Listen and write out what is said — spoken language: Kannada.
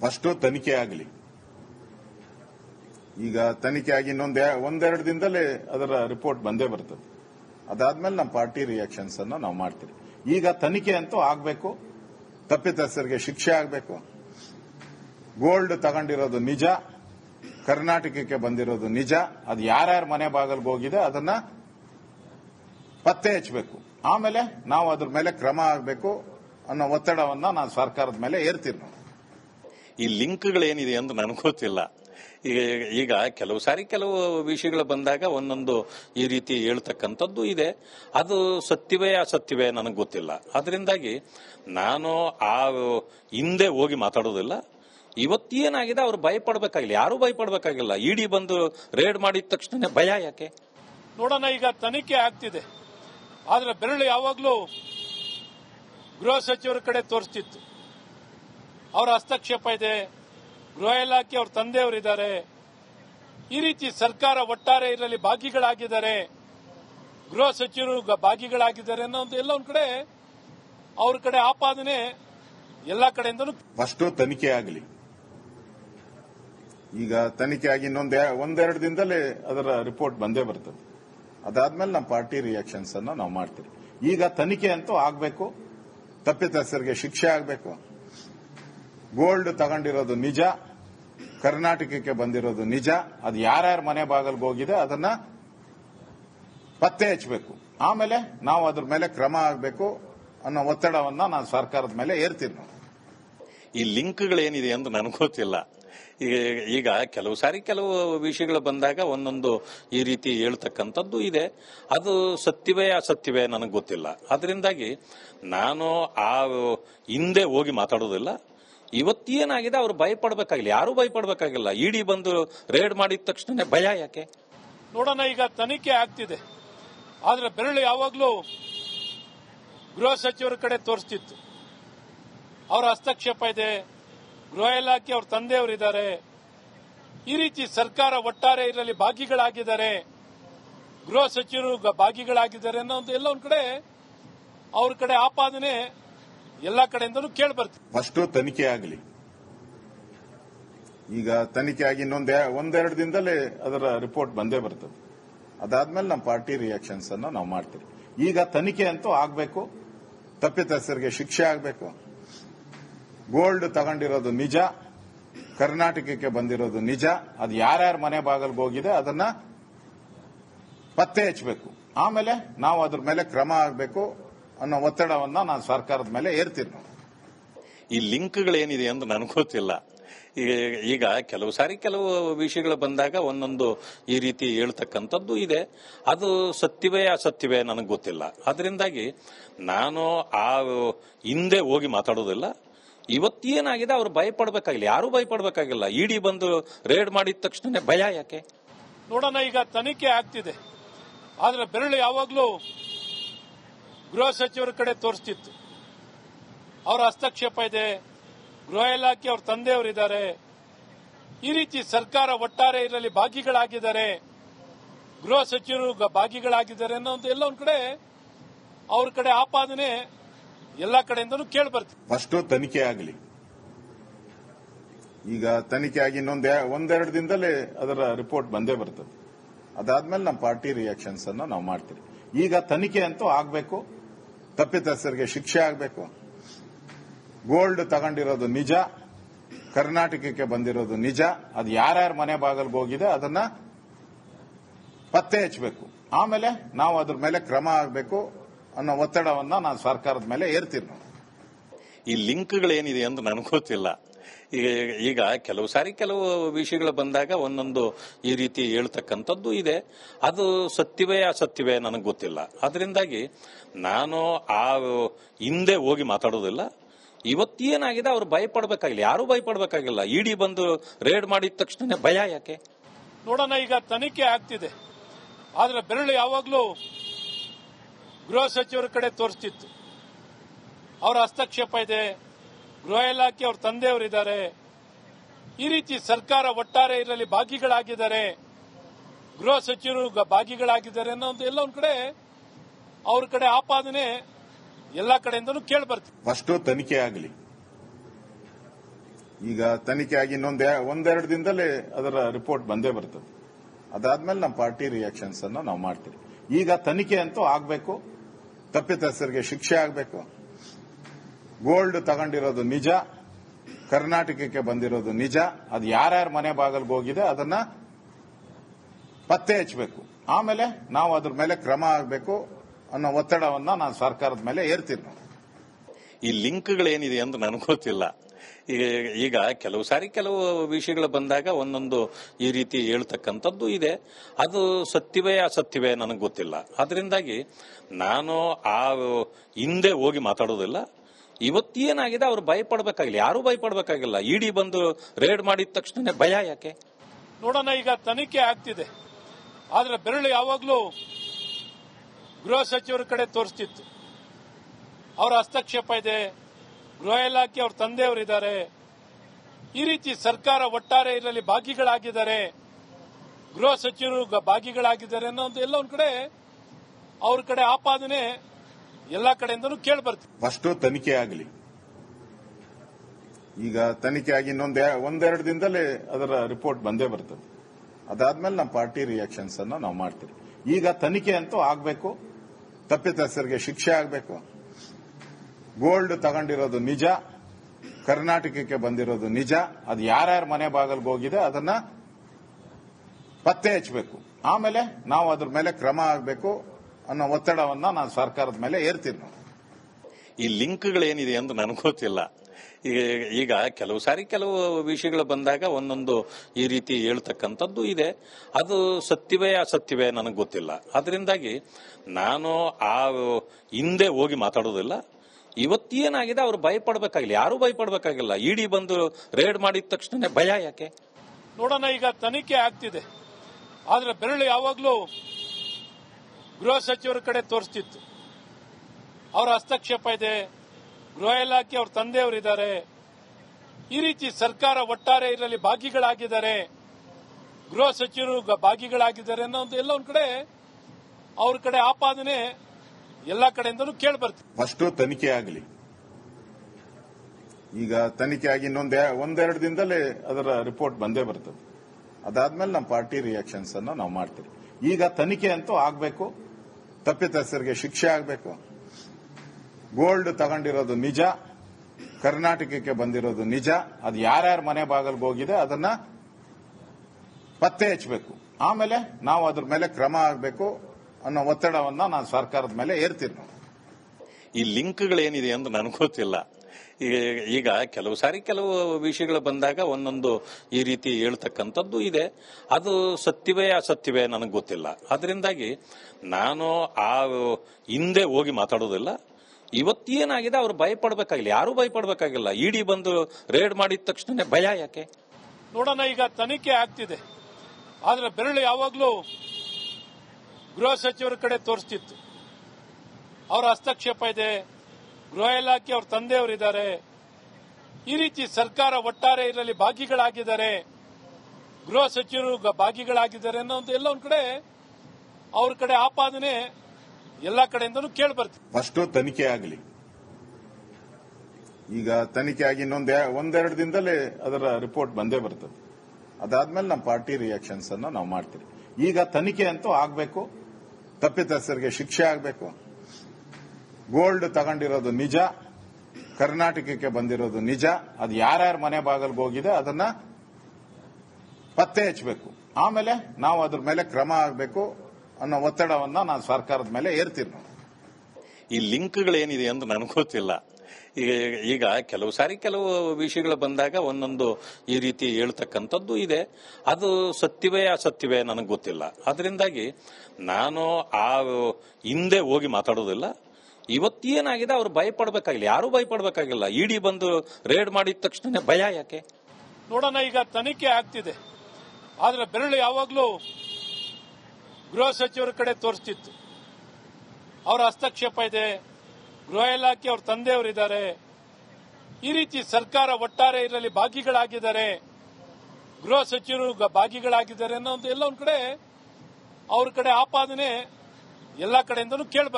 ಫಸ್ಟ್ ತನಿಖೆ ಆಗಲಿ. ಈಗ ತನಿಖೆ ಆಗಿ ಇನ್ನೊಂದು, ಒಂದೆರಡು ದಿನದಲ್ಲೇ ಅದರ ರಿಪೋರ್ಟ್ ಬಂದೇ ಬರ್ತದೆ. ಅದಾದ್ಮೇಲೆ ನಮ್ಮ ಪಾರ್ಟಿ ರಿಯಾಕ್ಷನ್ಸ್ ಅನ್ನು ನಾವು ಮಾಡ್ತೀವಿ. ಈಗ ತನಿಖೆ ಅಂತೂ ಆಗಬೇಕು. ತಪ್ಪಿತಸ್ಥರಿಗೆ ಶಿಕ್ಷೆ ಆಗಬೇಕು. ಗೋಲ್ಡ್ ತಗೊಂಡಿರೋದು ನಿಜ. ಕರ್ನಾಟಕಕ್ಕೆ ಬಂದಿರೋದು ನಿಜ. ಅದು ಯಾರ್ಯಾರ ಮನೆ ಬಾಗಿಲ್ಗೆ ಹೋಗಿದೆ ಅದನ್ನ ಪತ್ತೆ ಹಚ್ಚಬೇಕು ಆಮೇಲೆ ನಾವು ಅದ್ರ ಮೇಲೆ ಕ್ರಮ ಆಗಬೇಕು ಅನ್ನೋ ಒತ್ತಡವನ್ನ ನಾನು ಸರ್ಕಾರದ ಮೇಲೆ ಏರ್ತೀನಿ ನಾವು. ಈ ಲಿಂಕ್ಗಳೇನಿದೆ ಅಂತ ನನಗೆ ಗೊತ್ತಿಲ್ಲ. ಈಗ ಕೆಲವು ಸಾರಿ ಕೆಲವು ವಿಷಯಗಳು ಬಂದಾಗ ಒಂದೊಂದು ಈ ರೀತಿ ಹೇಳ್ತಕ್ಕಂಥದ್ದು ಇದೆ. ಅದು ಸತ್ಯವೇ ಅಸತ್ಯವೇ ನನಗೆ ಗೊತ್ತಿಲ್ಲ. ಅದರಿಂದಾಗಿ ನಾನು ಆ ಹಿಂದೆ ಹೋಗಿ ಮಾತಾಡೋದಿಲ್ಲ. ಇವತ್ತೇನಾಗಿದೆ ಅವ್ರು ಭಯಪಡಬೇಕಾಗಿಲ್ಲ. ಯಾರೂ ಯಾರು ಭಯ ಪಡ್ಬೇಕಾಗಿಲ್ಲ ಇಡಿ ಬಂದು ರೇಡ್ ಮಾಡಿದ ತಕ್ಷಣ ಭಯ ಯಾಕೆ? ನೋಡೋಣ, ಈಗ ತನಿಖೆ ಆಗ್ತಿದೆ. ಆದ್ರೆ ಬೆರಳು ಯಾವಾಗಲೂ ಗೃಹ ಸಚಿವರ ಕಡೆ ತೋರಿಸ್ತಿತ್ತು. ಅವರ ಹಸ್ತಕ್ಷೇಪ ಇದೆ. ಗೃಹ ಇಲಾಖೆ ಅವ್ರ ತಂದೆಯವರಿದ್ದಾರೆ. ಈ ರೀತಿ ಸರ್ಕಾರ ಒಟ್ಟಾರೆ ಇದರಲ್ಲಿ ಭಾಗಿಗಳಾಗಿದ್ದಾರೆ. ಗೃಹ ಸಚಿವರು ಭಾಗಿಗಳಾಗಿದ್ದಾರೆ ಅನ್ನೋ ಒಂದು ಎಲ್ಲ ಒಂದ್ ಕಡೆ ಅವ್ರ ಕಡೆ ಆಪಾದನೆ ಎಲ್ಲ ಕಡೆಯಿಂದಲೂ ಫಸ್ಟ್ ತನಿಖೆ ಆಗಲಿ. ಈಗ ತನಿಖೆ ಆಗಿ ಇನ್ನೊಂದು ಒಂದೆರಡು ದಿನದಲ್ಲೇ ಅದರ ರಿಪೋರ್ಟ್ ಬಂದೇ ಬರ್ತದೆ. ಅದಾದ್ಮೇಲೆ ನಮ್ಮ ಪಾರ್ಟಿ ರಿಯಾಕ್ಷನ್ಸ್ ಅನ್ನ ನಾವು ಮಾಡ್ತೀವಿ. ಈಗ ತನಿಖೆ ಅಂತೂ ಆಗಬೇಕು. ತಪ್ಪಿತಸ್ಥರಿಗೆ ಶಿಕ್ಷೆ ಆಗಬೇಕು. ಗೋಲ್ಡ್ ತಗೊಂಡಿರೋದು ನಿಜ, ಕರ್ನಾಟಕಕ್ಕೆ ಬಂದಿರೋದು ನಿಜ, ಅದು ಯಾರ್ಯಾರ ಮನೆ ಬಾಗಿಲ್ಗೆ ಹೋಗಿದೆ ಅದನ್ನ ಪತ್ತೆ ಹಚ್ಚಬೇಕು ಆಮೇಲೆ ನಾವು ಅದ್ರ ಮೇಲೆ ಕ್ರಮ ಆಗಬೇಕು ಅನ್ನೋ ಒತ್ತಡವನ್ನ ನಾನು ಸರ್ಕಾರದ ಮೇಲೆ ಏರ್ತೀನಿ ನಾವು. ಈ ಲಿಂಕ್ಗಳೇನಿದೆ ಅಂತ ನನಗೆ ಗೊತ್ತಿಲ್ಲ. ಈಗ ಈಗ ಕೆಲವು ಸಾರಿ ಕೆಲವು ವಿಷಯಗಳು ಬಂದಾಗ ಒಂದೊಂದು ಈ ರೀತಿ ಹೇಳ್ತಕ್ಕಂಥದ್ದು ಇದೆ. ಅದು ಸತ್ಯವೇ ಅಸತ್ಯವೇ ನನಗೆ ಗೊತ್ತಿಲ್ಲ. ಅದರಿಂದಾಗಿ ನಾನು ಆ ಹಿಂದೆ ಹೋಗಿ ಮಾತಾಡೋದಿಲ್ಲ. ಇವತ್ತೇನಾಗಿದೆ ಅವ್ರು ಭಯ ಪಡ್ಬೇಕಾಗಿಲ್ಲ ಯಾರು ಭಯ ಪಡ್ಬೇಕಾಗಿಲ್ಲ ಇಡಿ ಬಂದು ರೇಡ್ ಮಾಡಿದ ತಕ್ಷಣ ಭಯ ಯಾಕೆ? ನೋಡೋಣ, ಈಗ ತನಿಖೆ ಆಗ್ತಿದೆ. ಆದ್ರೆ ಬೆರಳು ಯಾವಾಗಲೂ ಗೃಹ ಸಚಿವರ ಕಡೆ ತೋರಿಸ್ತಿತ್ತು. ಅವರ ಹಸ್ತಕ್ಷೇಪ ಇದೆ, ಗೃಹ ಇಲಾಖೆ ಅವ್ರ ತಂದೆಯವರಿದ್ದಾರೆ ಈ ರೀತಿ ಸರ್ಕಾರ ಒಟ್ಟಾರೆ ಇದರಲ್ಲಿ ಭಾಗಿಗಳಾಗಿದ್ದಾರೆ. ಗೃಹ ಸಚಿವರು ಭಾಗಿಗಳಾಗಿದ್ದಾರೆ ಅನ್ನೋ ಎಲ್ಲ ಒಂದ್ ಕಡೆ ಅವ್ರ ಕಡೆ ಆಪಾದನೆ ಎಲ್ಲ ಕಡೆಯಿಂದಲೂ ಕೇಳಿ ಬರ್ತೀವಿ. ಫಸ್ಟ್ ತನಿಖೆ ಆಗಲಿ. ಈಗ ತನಿಖೆ ಆಗಿ ಇನ್ನೊಂದೆ, ಒಂದೆರಡು ದಿನದಲ್ಲಿ ಅದರ ರಿಪೋರ್ಟ್ ಬಂದೇ ಬರ್ತದೆ. ಅದಾದ್ಮೇಲೆ ನಮ್ಮ ಪಾರ್ಟಿ ರಿಯಾಕ್ಷನ್ಸ್ ಅನ್ನು ನಾವು ಮಾಡ್ತೀವಿ. ಈಗ ತನಿಖೆ ಅಂತೂ ಆಗಬೇಕು. ತಪ್ಪಿತಸ್ಥರಿಗೆ ಶಿಕ್ಷೆ ಆಗಬೇಕು. ಗೋಲ್ಡ್ ತಗೊಂಡಿರೋದು ನಿಜ. ಕರ್ನಾಟಕಕ್ಕೆ ಬಂದಿರೋದು ನಿಜ. ಅದು ಯಾರ್ಯಾರ ಮನೆ ಬಾಗಿಲ್ಗೆ ಹೋಗಿದೆ ಅದನ್ನ ಪತ್ತೆ ಹಚ್ಚಬೇಕು ಆಮೇಲೆ ನಾವು ಅದ್ರ ಮೇಲೆ ಕ್ರಮ ಆಗಬೇಕು. ಅನ್ನೋ ಒತ್ತಡವನ್ನ ನಾನು ಸರ್ಕಾರದ ಮೇಲೆ ಏರ್ತೀನಿ. ಈ ಲಿಂಕ್ಗಳೇನಿದೆ ಅಂತ ನನಗೆ ಗೊತ್ತಿಲ್ಲ. ಈಗ ಈಗ ಕೆಲವು ಸಾರಿ ಕೆಲವು ವಿಷಯಗಳು ಬಂದಾಗ ಒಂದೊಂದು ಈ ರೀತಿ ಹೇಳ್ತಕ್ಕಂಥದ್ದು ಇದೆ. ಅದು ಸತ್ಯವೇ ಅಸತ್ಯವೇ ನನಗೆ ಗೊತ್ತಿಲ್ಲ. ಅದರಿಂದಾಗಿ ನಾನು ಆ ಹಿಂದೆ ಹೋಗಿ ಮಾತಾಡೋದಿಲ್ಲ. ಇವತ್ತೇನಾಗಿದೆ ಅವ್ರು ಭಯಪಡಬೇಕಾಗಿಲ್ಲ. ಯಾರೂ ಯಾರು ಭಯ ಪಡ್ಬೇಕಾಗಿಲ್ಲ ಇಡಿ ಬಂದು ರೇಡ್ ಮಾಡಿದ ತಕ್ಷಣ ಭಯ ಯಾಕೆ? ನೋಡೋಣ ಈಗ ತನಿಖೆ ಆಗ್ತಿದೆ. ಆದರೆ ಬೆರಳು ಯಾವಾಗಲೂ ಗೃಹ ಸಚಿವರ ಕಡೆ ತೋರಿಸ್ತಿತ್ತು. ಅವರ ಹಸ್ತಕ್ಷೇಪ ಇದೆ, ಗೃಹ ಇಲಾಖೆ ಅವ್ರ ತಂದೆಯವರಿದ್ದಾರೆ ಈ ರೀತಿ ಸರ್ಕಾರ ಒಟ್ಟಾರೆ ಇದರಲ್ಲಿ ಭಾಗಿಗಳಾಗಿದ್ದಾರೆ, ಗೃಹ ಸಚಿವರು ಭಾಗಿಗಳಾಗಿದ್ದಾರೆ ಅನ್ನೋ ಎಲ್ಲ ಒಂದ್ ಕಡೆ ಅವ್ರ ಕಡೆ ಆಪಾದನೆ ಎಲ್ಲ ಕಡೆಯಿಂದಲೂ ಕೇಳಿ ಬರ್ತಿದೆ. ಫಸ್ಟ್ ತನಿಖೆ ಆಗಲಿ. ಈಗ ತನಿಖೆ ಆಗಿ ಇನ್ನೊಂದು, ಒಂದೆರಡು ದಿನದಲ್ಲೇ ಅದರ ರಿಪೋರ್ಟ್ ಬಂದೇ ಬರ್ತದೆ. ಅದಾದ್ಮೇಲೆ ನಮ್ಮ ಪಾರ್ಟಿ ರಿಯಾಕ್ಷನ್ಸ್ ಅನ್ನ ನಾವು ಮಾಡ್ತೀವಿ. ಈಗ ತನಿಖೆ ಅಂತೂ ಆಗಬೇಕು. ತಪ್ಪಿತಸ್ಥರಿಗೆ ಶಿಕ್ಷೆ ಆಗಬೇಕು. ಗೋಲ್ಡ್ ತಗೊಂಡಿರೋದು ನಿಜ. ಕರ್ನಾಟಕಕ್ಕೆ ಬಂದಿರೋದು ನಿಜ. ಅದು ಯಾರ್ಯಾರ ಮನೆ ಬಾಗಿಲ್ಗೆ ಹೋಗಿದೆ ಅದನ್ನ ಪತ್ತೆ ಹಚ್ಚಬೇಕು ಆಮೇಲೆ ನಾವು ಅದ್ರ ಮೇಲೆ ಕ್ರಮ ಆಗಬೇಕು ಅನ್ನೋ ಒತ್ತಡವನ್ನ ನಾನು ಸರ್ಕಾರದ ಮೇಲೆ ಏರ್ತೀನಿ. ಈ ಲಿಂಕ್ಗಳೇನಿದೆ ಅಂತ ನನಗೆ ಗೊತ್ತಿಲ್ಲ. ಈಗ ಕೆಲವು ಸಾರಿ ಕೆಲವು ವಿಷಯಗಳು ಬಂದಾಗ ಒಂದೊಂದು ಈ ರೀತಿ ಹೇಳ್ತಕ್ಕಂಥದ್ದು ಇದೆ. ಅದು ಸತ್ಯವೇ ಅಸತ್ಯವೇ ನನಗೆ ಗೊತ್ತಿಲ್ಲ. ಅದರಿಂದಾಗಿ ನಾನು ಆ ಹಿಂದೆ ಹೋಗಿ ಮಾತಾಡೋದಿಲ್ಲ. ಇವತ್ತೇನಾಗಿದೆ ಅವ್ರು ಭಯಪಡಬೇಕಾಗಿಲ್ಲ. ಯಾರೂ ಯಾರು ಭಯ ಪಡ್ಬೇಕಾಗಿಲ್ಲ ಇಡಿ ಬಂದು ರೇಡ್ ಮಾಡಿದ ತಕ್ಷಣ ಭಯ ಯಾಕೆ? ನೋಡೋಣ, ಈಗ ತನಿಖೆ ಆಗ್ತಿದೆ. ಆದ್ರೆ ಬೆರಳು ಯಾವಾಗಲೂ ಗೃಹ ಸಚಿವರ ಕಡೆ ತೋರಿಸ್ತಿತ್ತು. ಅವರ ಹಸ್ತಕ್ಷೇಪ ಇದೆ. ಗೃಹ ಇಲಾಖೆ ಅವ್ರ ತಂದೆಯವರಿದ್ದಾರೆ. ಈ ರೀತಿ ಸರ್ಕಾರ ಒಟ್ಟಾರೆ ಇದರಲ್ಲಿ ಭಾಗಿಗಳಾಗಿದ್ದಾರೆ. ಗೃಹ ಸಚಿವರು ಭಾಗಿಗಳಾಗಿದ್ದಾರೆ ಅನ್ನೋ ಒಂದು ಎಲ್ಲ ಒಂದ್ ಕಡೆ ಅವ್ರ ಕಡೆ ಆಪಾದನೆ ಎಲ್ಲ ಕಡೆಯಿಂದನೂ ಕೇಳಿ ಫಸ್ಟ್ ತನಿಖೆ ಆಗಲಿ. ಈಗ ತನಿಖೆ ಆಗಿ ಇನ್ನೊಂದ್ ಒಂದೆರಡು ದಿನದಲ್ಲಿ ಅದರ ರಿಪೋರ್ಟ್ ಬಂದೇ ಬರ್ತದೆ. ಅದಾದ್ಮೇಲೆ ನಮ್ಮ ಪಾರ್ಟಿ ರಿಯಾಕ್ಷನ್ಸ್ ಅನ್ನ ನಾವು ಮಾಡ್ತೀವಿ. ಈಗ ತನಿಖೆ ಅಂತೂ ಆಗಬೇಕು. ತಪ್ಪಿತಸ್ಥರಿಗೆ ಶಿಕ್ಷೆ ಆಗಬೇಕು. ಗೋಲ್ಡ್ ತಗೊಂಡಿರೋದು ನಿಜ, ಕರ್ನಾಟಕಕ್ಕೆ ಬಂದಿರೋದು ನಿಜ, ಅದು ಯಾರ್ಯಾರ ಮನೆ ಬಾಗಿಲ್ಗೆ ಹೋಗಿದೆ ಅದನ್ನ ಪತ್ತೆ ಹಚ್ಚಬೇಕು ಆಮೇಲೆ ನಾವು ಅದ್ರ ಮೇಲೆ ಕ್ರಮ ಆಗಬೇಕು ಅನ್ನೋ ಒತ್ತಡವನ್ನ ನಾನು ಸರ್ಕಾರದ ಮೇಲೆ ಏರ್ತೀನಿ. ಈ ಲಿಂಕ್ಗಳೇನಿದೆ ಅಂತ ನನಗೆ ಗೊತ್ತಿಲ್ಲ. ಈಗ ಕೆಲವು ಸಾರಿ ಕೆಲವು ವಿಷಯಗಳು ಬಂದಾಗ ಒಂದೊಂದು ಈ ರೀತಿ ಹೇಳ್ತಕ್ಕಂಥದ್ದು ಇದೆ. ಅದು ಸತ್ಯವೇ ಅಸತ್ಯವೇ ನನಗೆ ಗೊತ್ತಿಲ್ಲ. ಅದರಿಂದಾಗಿ ನಾನು ಆ ಹಿಂದೆ ಹೋಗಿ ಮಾತಾಡೋದಿಲ್ಲ. ಇವತ್ತೇನಾಗಿದೆ ಅವ್ರು ಭಯಪಡಬೇಕಾಗಿಲ್ಲ. ಯಾರೂ ಭಯಪಡಬೇಕಾಗಿಲ್ಲ. ಇಡಿ ಬಂದು ರೇಡ್ ಮಾಡಿದ ತಕ್ಷಣ ಭಯ ಯಾಕೆ? ನೋಡೋಣ, ಈಗ ತನಿಖೆ ಆಗ್ತಿದೆ. ಆದ್ರೆ ಬೆರಳು ಯಾವಾಗಲೂ ಗೃಹ ಸಚಿವರ ಕಡೆ ತೋರಿಸ್ತಿತ್ತು. ಅವರ ಹಸ್ತಕ್ಷೇಪ ಇದೆ, ಗೃಹ ಇಲಾಖೆ ಅವ್ರ ತಂದೆಯವರಿದ್ದಾರೆ ಈ ರೀತಿ ಸರ್ಕಾರ ಒಟ್ಟಾರೆ ಇದರಲ್ಲಿ ಭಾಗಿಗಳಾಗಿದ್ದಾರೆ. ಗೃಹ ಸಚಿವರು ಭಾಗಿಗಳಾಗಿದ್ದಾರೆ ಅನ್ನೋ ಒಂದು ಎಲ್ಲ ಒಂದ್ ಕಡೆ ಅವ್ರ ಕಡೆ ಆಪಾದನೆ ಎಲ್ಲಾ ಕಡೆಯಿಂದನೂ ಕೇಳಿ ಬರ್ತೀವಿ. ಫಸ್ಟ್ ತನಿಖೆ ಆಗಲಿ. ಈಗ ತನಿಖೆ ಆಗಿ ಇನ್ನೊಂದು, ಒಂದೆರಡು ದಿನದಲ್ಲಿ ಅದರ ರಿಪೋರ್ಟ್ ಬಂದೇ ಬರ್ತದೆ. ಅದಾದ್ಮೇಲೆ ನಮ್ಮ ಪಾರ್ಟಿ ರಿಯಾಕ್ಷನ್ಸ್ ಅನ್ನ ನಾವು ಮಾಡ್ತೀವಿ. ಈಗ ತನಿಖೆ ಅಂತೂ ಆಗಬೇಕು. ತಪ್ಪಿತಸ್ಥರಿಗೆ ಶಿಕ್ಷೆ ಆಗಬೇಕು. ಗೋಲ್ಡ್ ತಗೊಂಡಿರೋದು ನಿಜ. ಕರ್ನಾಟಕಕ್ಕೆ ಬಂದಿರೋದು ನಿಜ. ಅದು ಯಾರ್ಯಾರ ಮನೆ ಬಾಗಲ್ಗೆ ಹೋಗಿದೆ ಅದನ್ನ ಪತ್ತೆ ಹಚ್ಚಬೇಕು ಆಮೇಲೆ ನಾವು ಅದ್ರ ಮೇಲೆ ಕ್ರಮ ಆಗಬೇಕು. ಅನ್ನೋ ಒತ್ತಡವನ್ನ ನಾನು ಸರ್ಕಾರದ ಮೇಲೆ ಏರ್ತೀನಿ. ಈ ಲಿಂಕ್ಗಳೇನಿದೆ ಅಂತ ನನಗೆ ಗೊತ್ತಿಲ್ಲ. ಈಗ ಈಗ ಕೆಲವು ಸಾರಿ ಕೆಲವು ವಿಷಯಗಳು ಬಂದಾಗ ಒಂದೊಂದು ಈ ರೀತಿ ಹೇಳ್ತಕ್ಕಂಥದ್ದು ಇದೆ. ಅದು ಸತ್ಯವೇ ಅಸತ್ಯವೇ ನನಗೆ ಗೊತ್ತಿಲ್ಲ. ಅದರಿಂದಾಗಿ ನಾನು ಆ ಹಿಂದೆ ಹೋಗಿ ಮಾತಾಡೋದಿಲ್ಲ. ಇವತ್ತೇನಾಗಿದೆ ಅವ್ರು ಭಯಪಡಬೇಕಾಗಿಲ್ಲ. ಯಾರೂ ಭಯಪಡಬೇಕಾಗಿಲ್ಲ. ಇಡಿ ಬಂದು ರೇಡ್ ಮಾಡಿದ ತಕ್ಷಣ ಭಯ ಯಾಕೆ? ನೋಡೋಣ ಈಗ ತನಿಖೆ ಆಗ್ತಿದೆ. ಆದ್ರೆ ಬೆರಳು ಯಾವಾಗಲೂ ಗೃಹ ಸಚಿವರ ಕಡೆ ತೋರಿಸ್ತಿತ್ತು. ಅವರ ಹಸ್ತಕ್ಷೇಪ ಇದೆ, ಗೃಹ ಇಲಾಖೆ ಅವ್ರ ತಂದೆಯವರಿದ್ದಾರೆ ಈ ರೀತಿ ಸರ್ಕಾರ ಒಟ್ಟಾರೆ ಇದರಲ್ಲಿ ಭಾಗಿಗಳಾಗಿದ್ದಾರೆ. ಗೃಹ ಸಚಿವರು ಭಾಗಿಗಳಾಗಿದ್ದಾರೆ ಅನ್ನೋ ಒಂದು ಎಲ್ಲ ಒಂದ್ ಕಡೆ ಅವ್ರ ಕಡೆ ಆಪಾದನೆ ಎಲ್ಲ ಕಡೆಯಿಂದಲೂ ಕೇಳಿ ಬರ್ತೀವಿ ಫಸ್ಟ್ ತನಿಖೆ ಆಗಲಿ. ಈಗ ತನಿಖೆ ಆಗಿ ಇನ್ನೊಂದು ಒಂದೆರಡು ದಿನದಲ್ಲಿ ಅದರ ರಿಪೋರ್ಟ್ ಬಂದೇ ಬರ್ತದೆ. ಅದಾದ್ಮೇಲೆ ನಮ್ಮ ಪಾರ್ಟಿ ರಿಯಾಕ್ಷನ್ಸ್ ಅನ್ನು ನಾವು ಮಾಡ್ತೀವಿ. ಈಗ ತನಿಖೆ ಅಂತೂ ಆಗಬೇಕು. ತಪ್ಪಿತಸ್ಥರಿಗೆ ಶಿಕ್ಷೆ ಆಗಬೇಕು. ಗೋಲ್ಡ್ ತಗೊಂಡಿರೋದು ನಿಜ, ಕರ್ನಾಟಕಕ್ಕೆ ಬಂದಿರೋದು ನಿಜ, ಅದು ಯಾರ್ಯಾರ ಮನೆ ಬಾಗಿಲ್ಗೆ ಹೋಗಿದೆ ಅದನ್ನ ಪತ್ತೆ ಹಚ್ಚಬೇಕು ಆಮೇಲೆ ನಾವು ಅದ್ರ ಮೇಲೆ ಕ್ರಮ ಆಗಬೇಕು ಅನ್ನೋ ಒತ್ತಡವನ್ನ ನಾನು ಸರ್ಕಾರದ ಮೇಲೆ ಏರ್ತೀನಿ. ಈ ಲಿಂಕ್ಗಳೇನಿದೆ ಅಂತ ಗೊತ್ತಿಲ್ಲ. ಈಗ ಕೆಲವು ಸಾರಿ ಕೆಲವು ವಿಷಯಗಳು ಬಂದಾಗ ಒಂದೊಂದು ಈ ರೀತಿ ಹೇಳ್ತಕ್ಕಂಥದ್ದು ಇದೆ. ಅದು ಸತ್ಯವೇ ಅಸತ್ಯವೇ ನನಗೆ ಗೊತ್ತಿಲ್ಲ. ಅದರಿಂದಾಗಿ ನಾನು ಆ ಹಿಂದೆ ಹೋಗಿ ಮಾತಾಡೋದಿಲ್ಲ. ಇವತ್ತೇನಾಗಿದೆ ಅವ್ರು ಭಯಪಡಬೇಕಾಗಿಲ್ಲ. ಯಾರೂ ಭಯಪಡಬೇಕಾಗಿಲ್ಲ. ಇಡಿ ಬಂದು ರೇಡ್ ಮಾಡಿದ ತಕ್ಷಣ ಭಯ ಯಾಕೆ? ನೋಡೋಣ, ಈಗ ತನಿಖೆ ಆಗ್ತಿದೆ. ಆದ್ರೆ ಬೆರಳು ಯಾವಾಗಲೂ ಗೃಹ ಸಚಿವರ ಕಡೆ ತೋರಿಸ್ತಿತ್ತು. ಅವರ ಹಸ್ತಕ್ಷೇಪ ಇದೆ. ಗೃಹ ಇಲಾಖೆ ಅವ್ರ ತಂದೆಯವರಿದ್ದಾರೆ. ಈ ರೀತಿ ಸರ್ಕಾರ ಒಟ್ಟಾರೆ ಇದರಲ್ಲಿ ಭಾಗಿಗಳಾಗಿದ್ದಾರೆ. ಗೃಹ ಸಚಿವರು ಭಾಗಿಗಳಾಗಿದ್ದಾರೆ ಅನ್ನೋ ಎಲ್ಲ ಒಂದ್ ಕಡೆ ಅವ್ರ ಕಡೆ ಆಪಾದನೆ ಎಲ್ಲಾ ಕಡೆಯಿಂದಲೂ ಕೇಳಿ ಬರ್ತೀವಿ ಫಸ್ಟ್ ತನಿಖೆ ಆಗಲಿ. ಈಗ ತನಿಖೆ ಆಗಿ ಇನ್ನೊಂದು ಒಂದೆರಡು ದಿನದಲ್ಲಿ ಅದರ ರಿಪೋರ್ಟ್ ಬಂದೇ ಬರ್ತದೆ. ಅದಾದ್ಮೇಲೆ ನಮ್ಮ ಪಾರ್ಟಿ ರಿಯಾಕ್ಷನ್ಸ್ ಅನ್ನು ನಾವು ಮಾಡ್ತೀವಿ. ಈಗ ತನಿಖೆ ಅಂತೂ ಆಗಬೇಕು. ತಪ್ಪಿತಸ್ಥರಿಗೆ ಶಿಕ್ಷೆ ಆಗಬೇಕು. ಗೋಲ್ಡ್ ತಗೊಂಡಿರೋದು ನಿಜ, ಕರ್ನಾಟಕಕ್ಕೆ ಬಂದಿರೋದು ನಿಜ, ಅದು ಯಾರ್ಯಾರ ಮನೆ ಬಾಗಿಲ್ಗೆ ಹೋಗಿದೆ ಅದನ್ನ ಪತ್ತೆ ಹಚ್ಚಬೇಕು ಆಮೇಲೆ ನಾವು ಅದ್ರ ಮೇಲೆ ಕ್ರಮ ಆಗಬೇಕು ಅನ್ನೋ ಒತ್ತಡವನ್ನ ನಾನು ಸರ್ಕಾರದ ಮೇಲೆ ಏರ್ತೀನಿ. ಈ ಲಿಂಕ್ಗಳೇನಿದೆ ಅಂತ ನನಗೆ ಗೊತ್ತಿಲ್ಲ. ಈಗ ಈಗ ಕೆಲವು ಸಾರಿ ಕೆಲವು ವಿಷಯಗಳು ಬಂದಾಗ ಒಂದೊಂದು ಈ ರೀತಿ ಹೇಳ್ತಕ್ಕಂಥದ್ದು ಇದೆ. ಅದು ಸತ್ಯವೇ ಅಸತ್ಯವೇ ನನಗೆ ಗೊತ್ತಿಲ್ಲ. ಅದರಿಂದಾಗಿ ನಾನು ಆ ಹಿಂದೆ ಹೋಗಿ ಮಾತಾಡೋದಿಲ್ಲ. ಇವತ್ತೇನಾಗಿದೆ ಅವ್ರು ಭಯಪಡಬೇಕಾಗಿಲ್ಲ. ಯಾರು ಭಯಪಡಬೇಕಾಗಿಲ್ಲ. ಇಡಿ ಬಂದು ರೇಡ್ ಮಾಡಿದ ತಕ್ಷಣ ಭಯ ಯಾಕೆ? ನೋಡೋಣ, ಈಗ ತನಿಖೆ ಆಗ್ತಿದೆ. ಆದ್ರೆ ಬೆರಳು ಯಾವಾಗಲೂ ಗೃಹ ಸಚಿವರ ಕಡೆ ತೋರಿಸ್ತಿತ್ತು. ಅವರ ಹಸ್ತಕ್ಷೇಪ ಇದೆ, ಗೃಹ ಇಲಾಖೆ ಅವ್ರ ತಂದೆಯವರಿದ್ದಾರೆ ಈ ರೀತಿ ಸರ್ಕಾರ ಒಟ್ಟಾರೆ ಇದರಲ್ಲಿ ಭಾಗಿಗಳಾಗಿದ್ದಾರೆ. ಗೃಹ ಸಚಿವರು ಭಾಗಿಗಳಾಗಿದ್ದಾರೆ ಅನ್ನೋ ಎಲ್ಲ ಒಂದ್ ಕಡೆ ಅವ್ರ ಕಡೆ ಆಪಾದನೆ ಎಲ್ಲಾ ಕಡೆಯಿಂದಲೂ ಕೇಳಿ